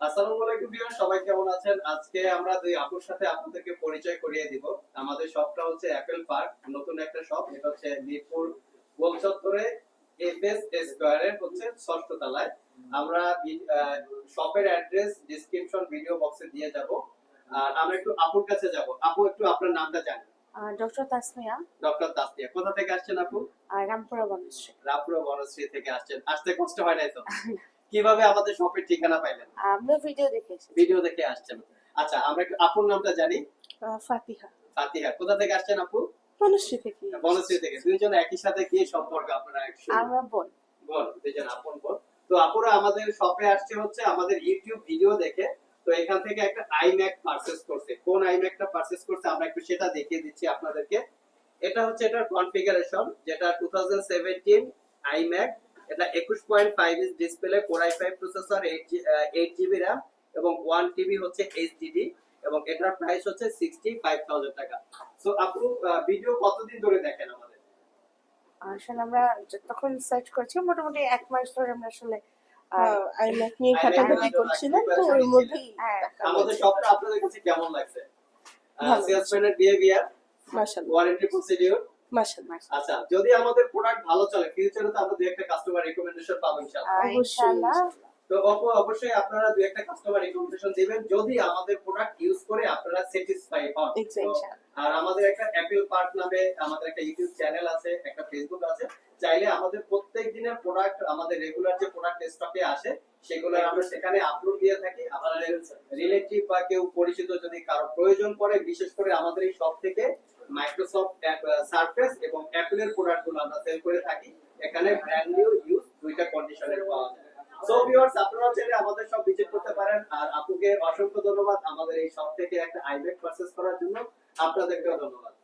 আসসালামু আলাইকুম ভিউয়ার সবাই কেমন আছেন? আজকে আমরা দুই আপুর সাথে আপনাদেরকে পরিচয় করিয়ে দিব। আমাদের শপটা হচ্ছে অ্যাপেল পার্ক নতুন একটা শপ। এটা হচ্ছে মিরপুর গোল চত্বরে এফএস স্কয়ারের হচ্ছে ষষ্ঠ তলায়। আমরা শপের অ্যাড্রেস ডেসক্রিপশন ভিডিও বক্সে দিয়ে যাব। আর আমরা একটু আপুর কাছে যাব। আপু একটু আপনার নামটা জানেন। ডক্টর তাসমিয়া। ডক্টর দাসতিয়া কোথা থেকে আসছেন আপু? রামপুরা বনশ্রী। রামপুরা বনশ্রী থেকে আসছেন। আসতে কষ্ট হয় নাই তো? কীভাবে আমাদের শপের ঠিকানা পাইলেন? আমরা ভিডিও দেখে ভিডিও দেখে আসছেন। আচ্ছা আমরা একটু আপুর নামটা জানি। ফাতিহা। ফাতিহা কোথা থেকে আসছেন আপু? বনশ্রী থেকে। বনশ্রী থেকে। দুইজন একই সাথে কি সম্পর্ক আপনারা আমরা বোন। বোন দুইজন আপন বোন। তো আপুরা আমাদের শপে আসছে হচ্ছে আমাদের ইউটিউব ভিডিও দেখে। তো এখান থেকে একটা আইম্যাক পারচেজ করছে। কোন আইম্যাকটা পারচেজ করছে আমরা একটু সেটা দেখিয়ে দিচ্ছি আপনাদেরকে। এটা হচ্ছে এটার কনফিগারেশন যেটা 2017 আইম্যাক এটা 21.5 inch display core i5 processor 8 GB RAM এবং 1 টিবি হচ্ছে এইচডিডি এবং এটার প্রাইস হচ্ছে 65000 টাকা। সো আপু ভিডিও কতদিন ধরে দেখেন আমাদের? আসলে আমরা য- তখন সার্চ করছি মোটামুটি এক মাস ধরে আমরা আসলে আইম্যাক নিয়ে ঘাটাঘাটি করছিলাম তো ওর মধ্যেই হ্যাঁ। আমাদের শপটা আপনাদের কাছে কেমন লাগছে? সেলসম্যানের বিহেভিয়ার মাশাআল্লাহ। ওয়ারেন্টি প্রসিডিউর মাশাআল্লাহ আচ্ছা যদি আমাদের প্রোডাক্ট ভালো চলে ফিউচারে তো আমরা দুই একটা কাস্টমার রিকমেন্ডেশন পাবো ইনশাআল্লাহ। তো অবশ্যই আপনারা দুই একটা কাস্টমার রিকমেন্ডেশন দিবেন যদি আমাদের প্রোডাক্ট ইউজ করে আপনারা স্যাটিসফাই হন। আর আমাদের একটা অ্যাপেল পার্ক নামে আমাদের একটা ইউটিউব চ্যানেল আছে একটা ফেসবুক আছে। চাইলে আমাদের প্রত্যেক দিনের প্রোডাক্ট আমাদের রেগুলার যে প্রোডাক্ট স্টকে আসে সেগুলো আমরা সেখানে আপলোড দিয়ে থাকি। রিলেটিভ বা কেউ পরিচিত যদি কারও প্রয়োজন পড়ে, বিশেষ করে আমাদের এই থেকে মাইক্রোসফট সারফেস এবং আমরা সেল করে থাকি। এখানে ব্র্যান্ড নিউ ইউজ দুইটা কন্ডিশনের পাওয়া যায়। সো ভিউয়ার্স আপনারা চাইলে আমাদের সব ভিজিট করতে পারেন। আর আপুকে অসংখ্য ধন্যবাদ আমাদের এই শপ থেকে একটা পারচেজ করার জন্য। আপনাদেরকেও ধন্যবাদ।